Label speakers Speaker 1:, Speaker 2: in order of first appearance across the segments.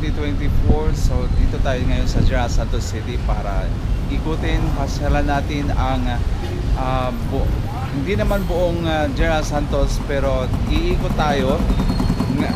Speaker 1: 2024. So dito tayo ngayon sa General Santos City para ikutin, pasyalan natin ang ah, bu- hindi naman buong ah, General Santos pero iikot tayo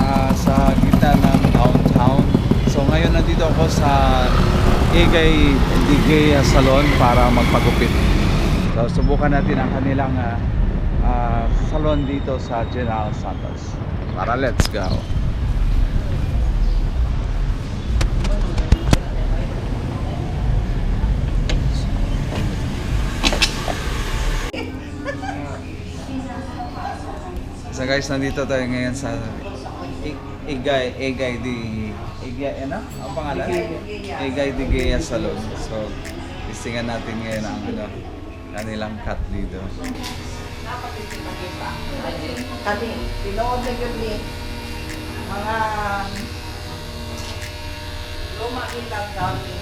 Speaker 1: ah, sa gitna ng downtown. So ngayon nandito ako sa Igay Digay Salon para magpagupit. So subukan natin ang kanilang ah, ah, salon dito sa General Santos. Para let's go. So guys, nandito tayo ngayon sa Igay, Igay di Igay, ano? Ang pangalan? Igay di Gaya Salon. So, listingan natin ngayon ang ano, kanilang cut dito.
Speaker 2: Kani, tinood na yun ni mga luma ilang gamit.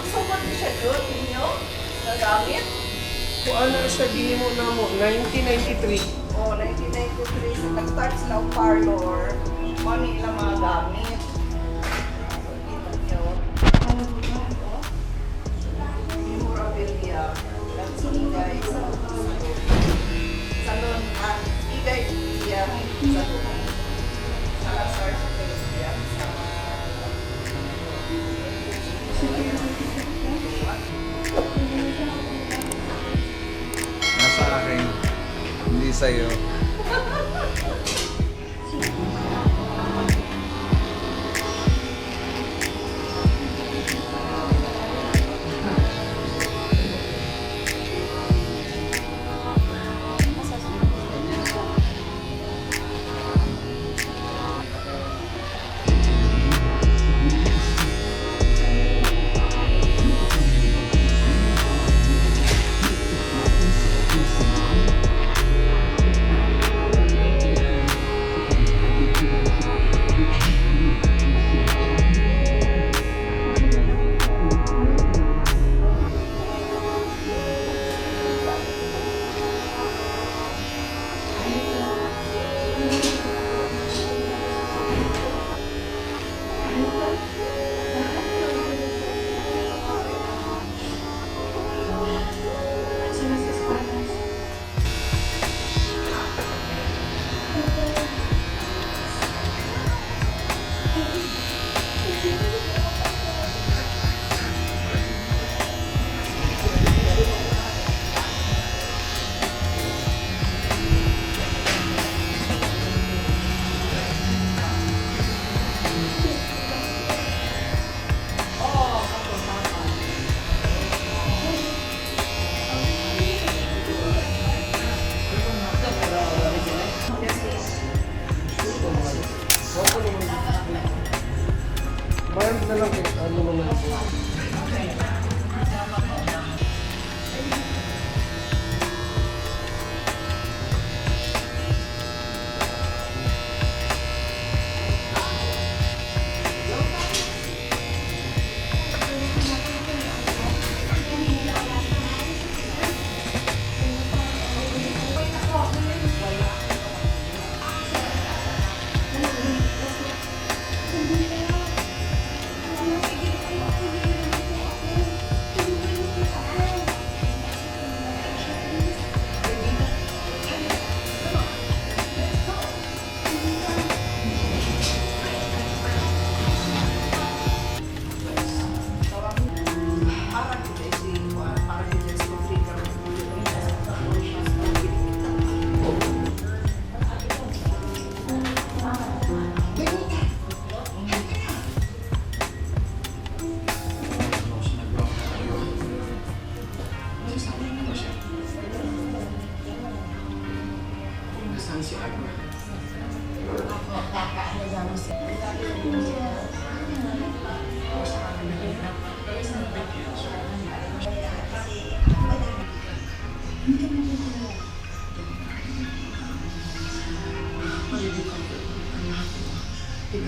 Speaker 2: Pagsumot niyo siya doon, ninyo, na gamit.
Speaker 3: Kung ano siya gihimo na mo, 1993.
Speaker 2: O, 1993, nag-start sila ang parlor, money ilang mga gamit. Memorabilia. That's Igay Salon.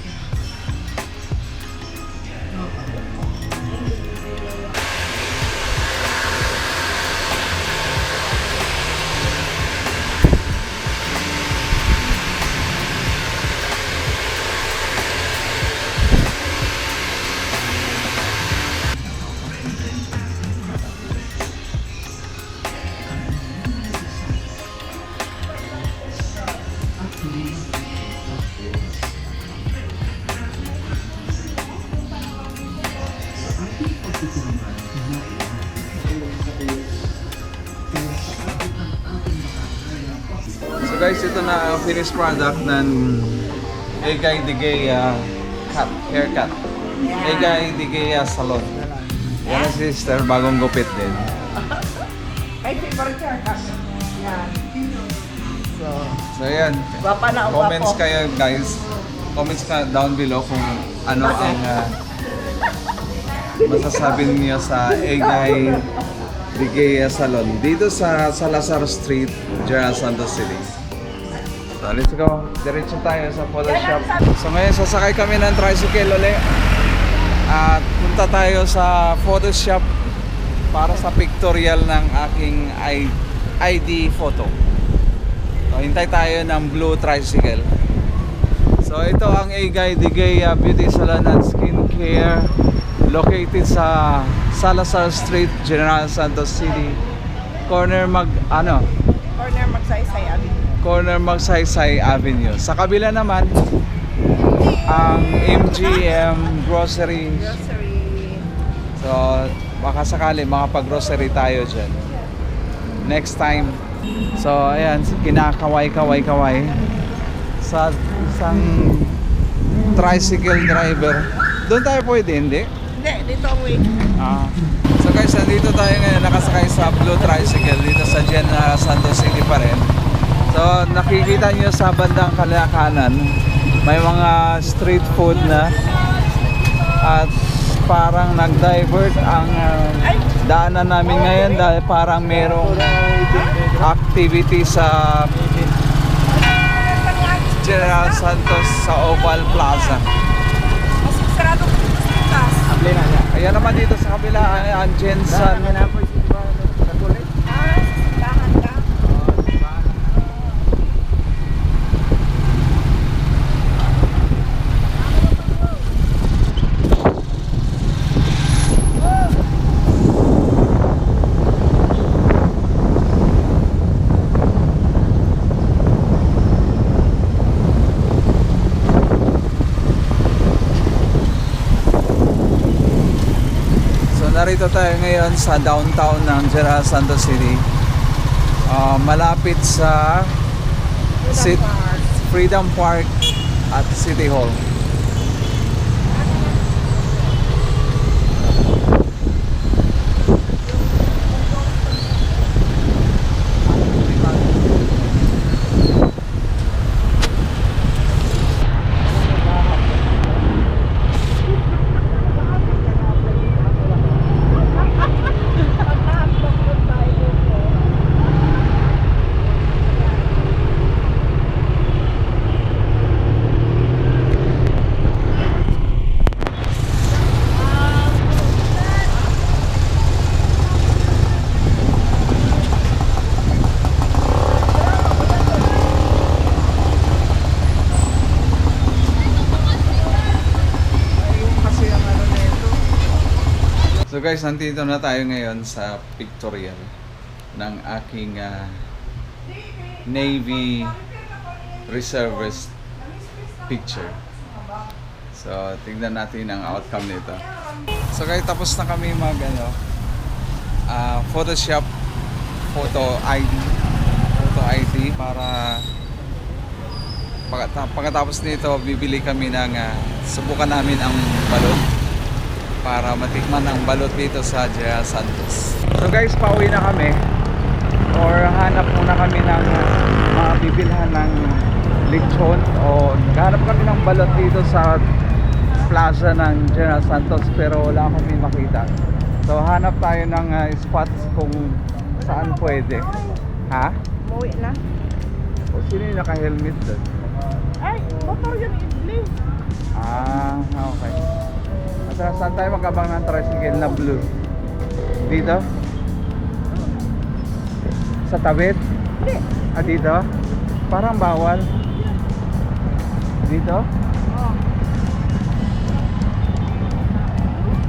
Speaker 1: again. Finished product ng Egay Digaya cut, haircut. Egay Digaya Salon. Yan ang sister, bagong gupit din.
Speaker 2: Ay, favorite ka. Yan. So,
Speaker 1: So yan,
Speaker 2: Gwapa na ang
Speaker 1: comments kayo guys. Comments ka down below kung ano ang ah, masasabi niyo sa Egay Digaya Salon dito sa Salazar Street, General Santos City. So let's go. Diretso tayo sa photo shop. So ngayon sasakay kami ng tricycle ulit. At punta tayo sa photo shop para sa pictorial ng aking ID photo. So, hintay tayo ng blue tricycle. So, ito ang Egay Digaya Beauty Salon and Skincare located sa Salazar Street, General Santos City. Corner mag ano.
Speaker 2: Corner Magsaysay
Speaker 1: Avenue. Sa kabila naman ang MGM Grocery.
Speaker 2: Grocery.
Speaker 1: So, baka sakali makapag-grocery tayo dyan. Next time. So, ayan, kinakaway-kaway-kaway sa isang tricycle driver. Doon tayo pwede, hindi?
Speaker 2: Hindi, dito ang way.
Speaker 1: Ah. So guys, nandito tayo ngayon nakasakay sa Blue Tricycle dito sa General Santos City pa rin. So nakikita nyo sa bandang kalakanan, may mga street food na at parang nag-divert ang ah, daanan namin ngayon dahil parang merong activity sa General Santos sa Oval Plaza. Ayan naman dito sa kabila, ay, ang Jensen
Speaker 2: Ah, sa simbahan ka.
Speaker 1: So narito tayo ngayon sa downtown ng General Santos City. Ah, malapit sa Sit- Freedom Park at City Hall. So guys, nandito na tayo ngayon sa pictorial ng aking ah, Navy Reservist picture. So, tingnan natin ang outcome nito. So guys, tapos na kami mag ano, ah, Photoshop photo ID photo ID para pagkata- pagkatapos nito bibili kami ng ah, subukan namin ang balon para matikman ang balot dito sa General Santos. So guys, pauwi na kami or hanap muna kami ng uh, mga bibilhan ng lechon o hanap kami ng balot dito sa plaza ng General Santos pero wala kami makita. So hanap tayo ng uh, spots kung saan pwede. Ha?
Speaker 2: Umuwi na.
Speaker 1: O sino yung naka-helmet doon?
Speaker 2: Ay, motor yun,
Speaker 1: At saan tayo magkabang ng tricycle na blue? Dito? Sa tawid?
Speaker 2: Hindi.
Speaker 1: Ah, dito? Parang bawal. Dito?
Speaker 2: Oh.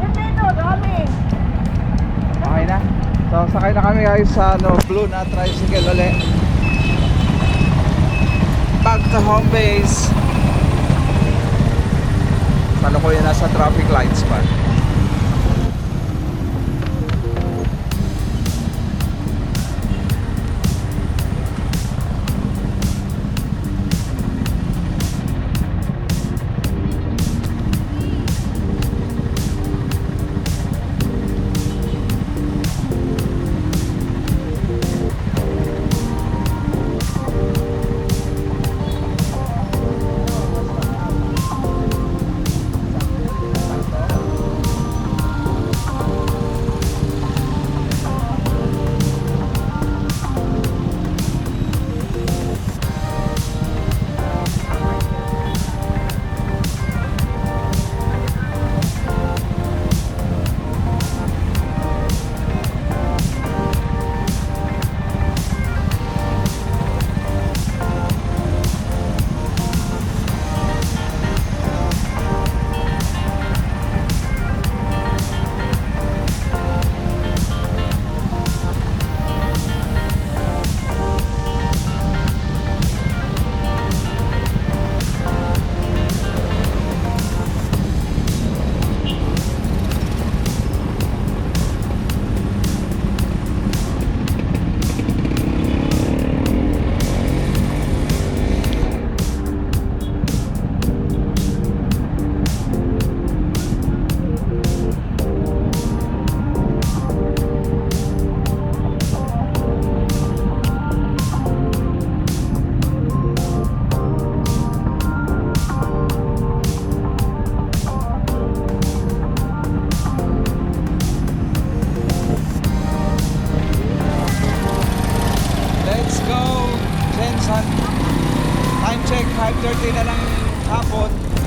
Speaker 2: Yan dito, dami.
Speaker 1: Okay na. So, sakay na kami guys sa ano, blue na tricycle ulit. Back to home base. Salukuyan na sa traffic lights pa. hapon.